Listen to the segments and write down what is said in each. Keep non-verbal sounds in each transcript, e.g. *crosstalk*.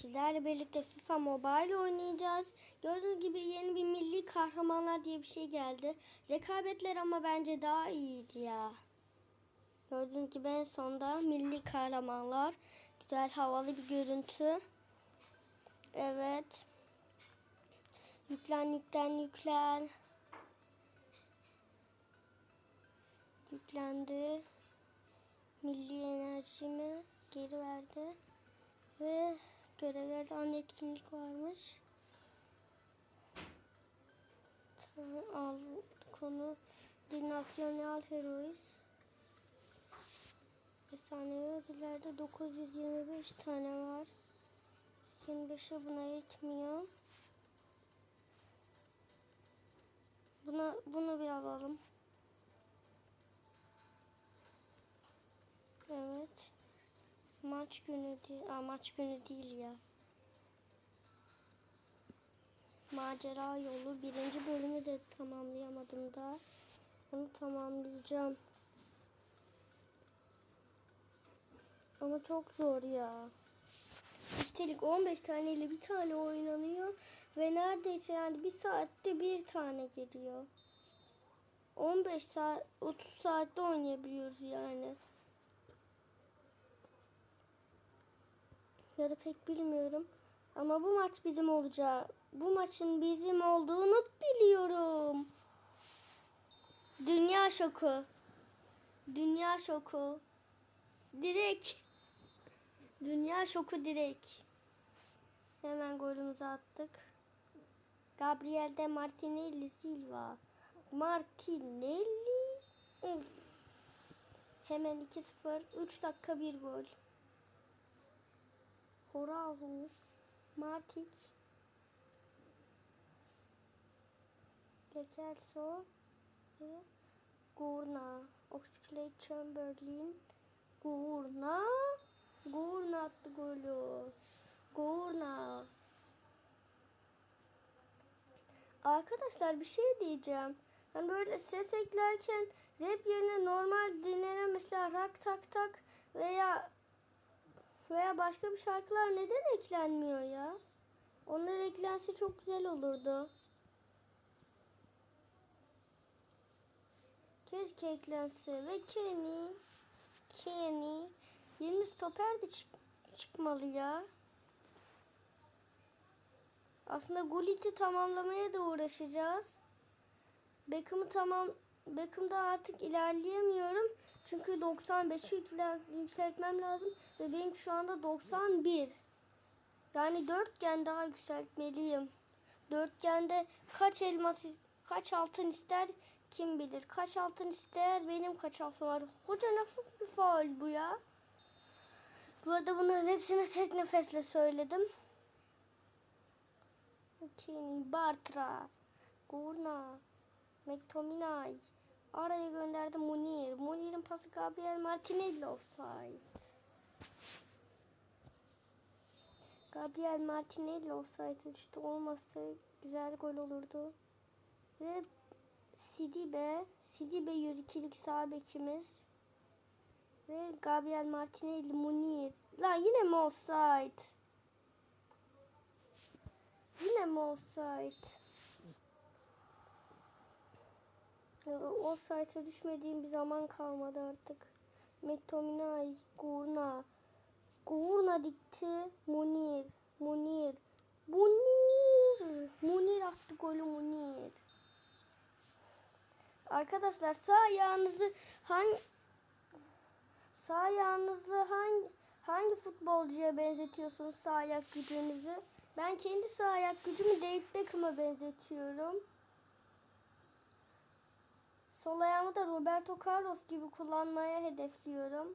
Sizlerle birlikte FIFA Mobile oynayacağız. Gördüğünüz gibi yeni bir milli kahramanlar diye bir şey geldi. Rekabetler ama bence daha iyiydi ya. Gördüğünüz gibi en sonda milli kahramanlar. Güzel havalı bir görüntü. Evet. Yüklen yüklen yüklen. Yüklendi. Milli enerjimi geri verdi. Ve görevlerde an etkinlik varmış. Tamam, al konu Dinasyonel Heroes. Efsanevi ödüllerde 925 tane var. 25'e buna yetmiyor. Buna, bunu bir alalım. Evet. Maç günü değil. Aa, maç günü değil ya. Macera yolu birinci bölümü de tamamlayamadım da. Onu tamamlayacağım. Ama çok zor ya. Üstelik 15 taneyle bir tane oynanıyor. Ve neredeyse yani bir saatte bir tane geliyor. 15 saat 30 saatte oynayabiliyoruz yani. Ya da pek bilmiyorum. Ama bu maç bizim olacak. Bu maçın bizim olduğunu biliyorum. Dünya şoku. Dünya şoku. Direkt. Dünya şoku direkt. Hemen golümüzü attık. Gabriel de Martinelli Silva. Martinelli. Of. Hemen 2-0. 3 dakika bir gol. Horahu, Matic, Lekelso ve Gurna. Oxlade Chamberlain, Gurna. Gurna attı golü. Gurna. Arkadaşlar bir şey diyeceğim. Ben böyle ses eklerken rap yerine normal dinlenen mesela rak tak tak veya veya başka bir şarkılar neden eklenmiyor ya? Onlar eklense çok güzel olurdu. Keşke eklense ve Kenny Kenny 20 stoper de çık çıkmalı ya. Aslında Gullit'i tamamlamaya da uğraşacağız. Beckham'ı tamam Beckham'da artık ilerleyemiyorum. Çünkü 95'i yükseltmem lazım. Ve benim şu anda 91. Yani dörtgen daha yükseltmeliyim. Dörtgende kaç elmas, kaç altın ister kim bilir. Kaç altın ister benim kaç altın var. Hoca nasıl bir faul bu ya? Bu arada bunların hepsini tek nefesle söyledim. Kenny, Bartra, Gurna, McTominay. Araya gönderdi Munir. Munir'in pası Gabriel Martinelli offside. Gabriel Martinelli offside düştü. Olmazsa güzel gol olurdu. Ve Sidibe, Sidibe 102'lik sağ bekimiz. Ve Gabriel Martinelli Munir. La yine mi offside? Yine mi offside? Offside'e düşmediğim bir zaman kalmadı artık. McTominay, Gurna. Gurna dikti. Munir. Munir. Munir. Munir attı golü Munir. Arkadaşlar sağ ayağınızı hangi sağ ayağınızı hangi hangi futbolcuya benzetiyorsunuz sağ ayak gücünüzü? Ben kendi sağ ayak gücümü David Beckham'a benzetiyorum. Sol ayağımı da Roberto Carlos gibi kullanmaya hedefliyorum.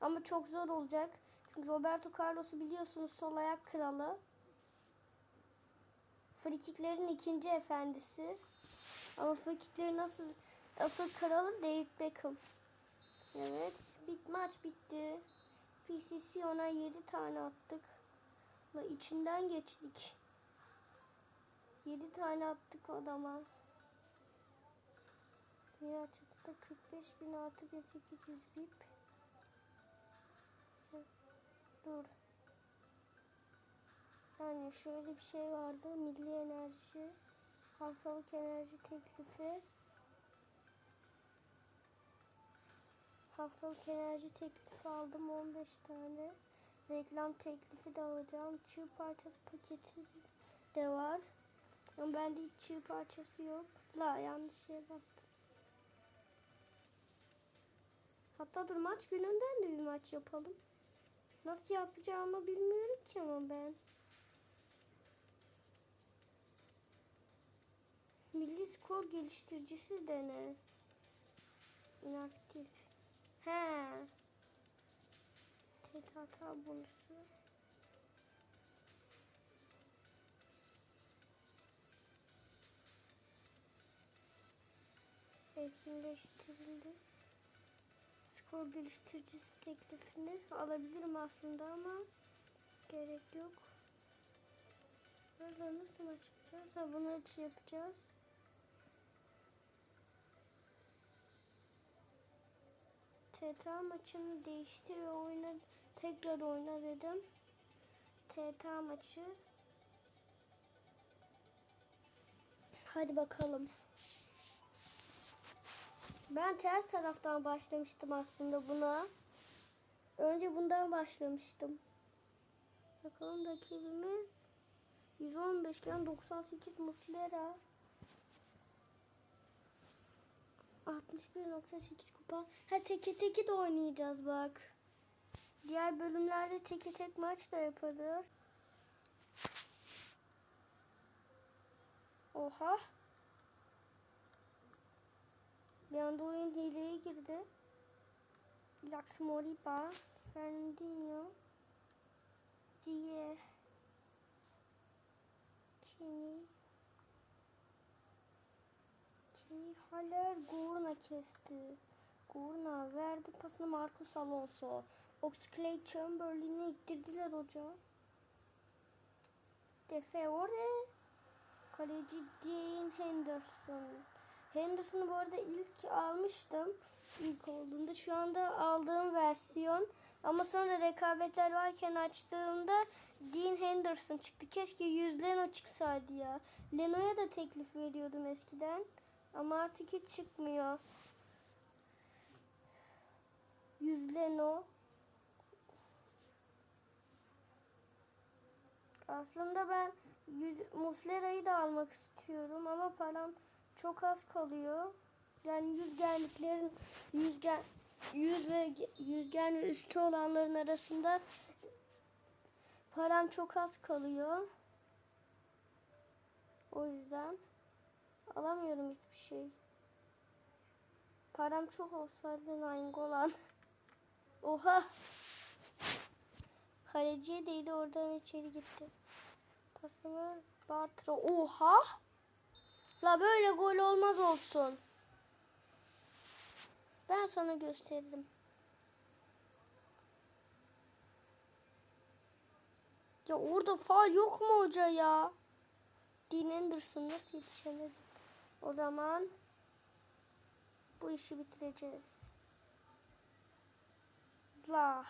Ama çok zor olacak. Çünkü Roberto Carlos'u biliyorsunuz sol ayak kralı. Frikiklerin ikinci efendisi. Ama frikiklerin nasıl asıl kralı David Beckham. Evet. Bit maç bitti. Fisisyona 7 tane attık. La içinden geçtik. 7 tane attık adama. Dünya çıktı 45 bin artı 1800 bip. Dur. saniye şöyle bir şey vardı. Milli enerji. Haftalık enerji teklifi. Haftalık enerji teklifi aldım 15 tane. Reklam teklifi de alacağım. Çığ parçası paketi de var. Ama bende hiç çığ parçası yok. La yanlış şeye bastım. Hatta dur maç gününden de bir maç yapalım. Nasıl yapacağımı bilmiyorum ki ama ben. Milli skor geliştiricisi dene. İnaktif. He. Tek hata bonusu. Etkinleştirildi. Skor geliştiricisi teklifini alabilirim aslında ama gerek yok. Burada nasıl açacağız? Ha bunu aç yapacağız. TTA maçını değiştir ve oyna tekrar oyna dedim. TTA maçı. Hadi bakalım. Ben ters taraftan başlamıştım aslında buna. Önce bundan başlamıştım. Bakalım rakibimiz 115 iken 98 Muslera. 61.8 kupa. Ha teke teki de oynayacağız bak. Diğer bölümlerde teke tek maç da yaparız. Oha. Bir anda oyun hileye girdi. Lax Moriba, Fernandinho, Diye, Kenny, Kenny Haller, Gurna kesti. Gurna verdi pasını Marcus Alonso. Oxlade Chamberlain'e ittirdiler hoca. Defeore, kaleci Dean Henderson. Henderson'ı bu arada ilk almıştım. İlk olduğunda. Şu anda aldığım versiyon. Ama sonra rekabetler varken açtığımda Dean Henderson çıktı. Keşke 100 Leno çıksaydı ya. Leno'ya da teklif veriyordum eskiden. Ama artık hiç çıkmıyor. 100 Leno. Aslında ben Muslera'yı da almak istiyorum ama param çok az kalıyor. Yani yüzgenliklerin yüzgen yüz ve yüzgen ve üstü olanların arasında param çok az kalıyor. O yüzden alamıyorum hiçbir şey. Param çok olsaydı Nainggolan. *laughs* Oha. Kaleciye değdi oradan içeri gitti. Pasımı Bartra. Oha. La böyle gol olmaz olsun. Ben sana gösteririm. Ya orada faal yok mu hoca ya? Dean Anderson nasıl yetişemedi? O zaman bu işi bitireceğiz. La.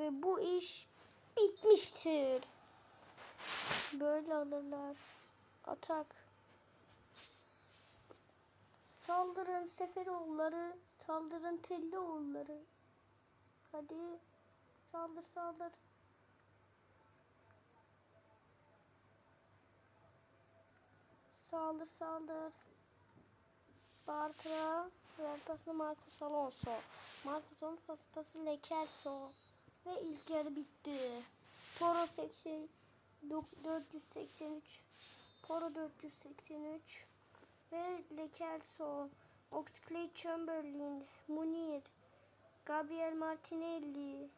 Ve bu iş bitmiştir. Böyle alırlar. Atak. Saldırın Seferoğulları. Saldırın Tellioğulları. Hadi. Saldır saldır. Saldır saldır. Bartra. Ver pasını Alonso. Marcos Alonso pası Lekelso. Ve ilk yarı bitti. Poro 80 dok- 483 Poro 483 ve Lekelso Oxlade Chamberlain Munir Gabriel Martinelli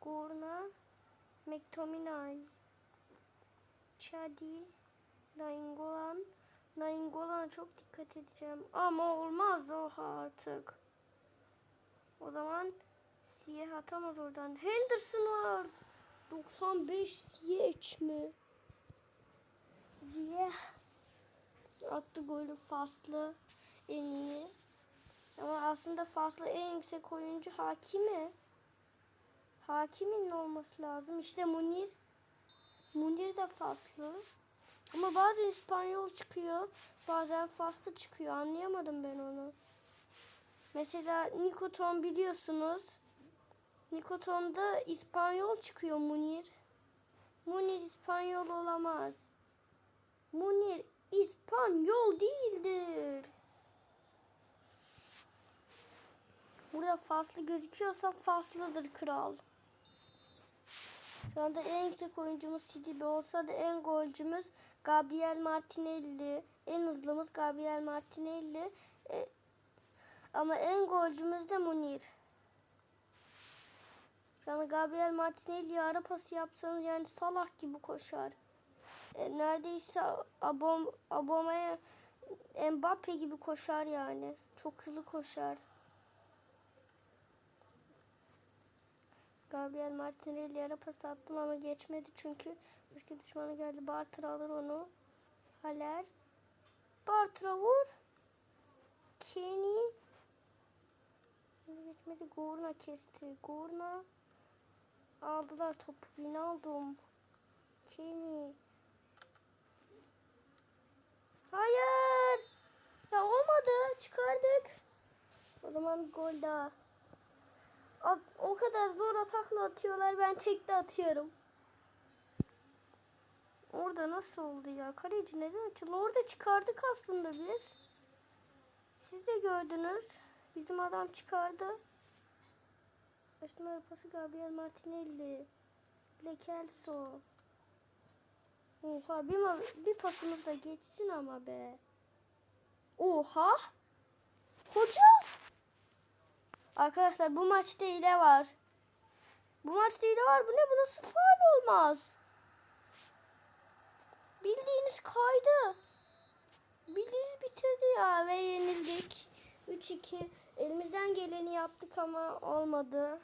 Gurna McTominay Chadi Nainggolan. Nainggolan'a çok dikkat edeceğim ama olmaz o artık. O zaman Siyah atamaz oradan. Henderson var. 95 Ziyech mi? Ziyech. Attı golü Faslı en iyi. Ama aslında Faslı en yüksek oyuncu Hakimi. Hakim'in olması lazım. İşte Munir. Munir de Faslı. Ama bazen İspanyol çıkıyor. Bazen Faslı çıkıyor. Anlayamadım ben onu. Mesela Nikoton biliyorsunuz. Nikoton'da İspanyol çıkıyor Munir. Munir İspanyol olamaz. Munir İspanyol değildir. Burada faslı gözüküyorsa faslıdır kral. Şu anda en yüksek oyuncumuz Sidibe olsa da en golcümüz Gabriel Martinelli. En hızlımız Gabriel Martinelli. E, ama en golcümüz de Munir. Şu Gabriel Martinelli'ye ara pası yapsanız yani Salah gibi koşar. E, neredeyse Abom, Aboma'ya Mbappe gibi koşar yani. Çok hızlı koşar. Gabriel Martinelli'ye ara pas attım ama geçmedi çünkü başka düşmanı geldi. Bartra alır onu. Haller. Bartra vur. Kenny. Geçmedi. Gurna kesti. Gurna. Aldılar topu. Wijnaldum. Kenny. Hayır. Ya olmadı. Çıkardık. O zaman bir gol daha. O kadar zor atakla atıyorlar. Ben tek de atıyorum. Orada nasıl oldu ya? Kaleci neden açıldı? Orada çıkardık aslında biz. Siz de gördünüz. Bizim adam çıkardı. Kaç numara pası Gabriel Martinelli. Lekelso. Oha bir, bir pasımız da geçsin ama be. Oha. Hoca. Arkadaşlar bu maçta hile var. Bu maçta hile var. Bu ne? Bu nasıl faal olmaz? Bildiğiniz kaydı. Bildiğiniz bitirdi ya ve yenildik. 3-2. Elimizden geleni yaptık ama olmadı.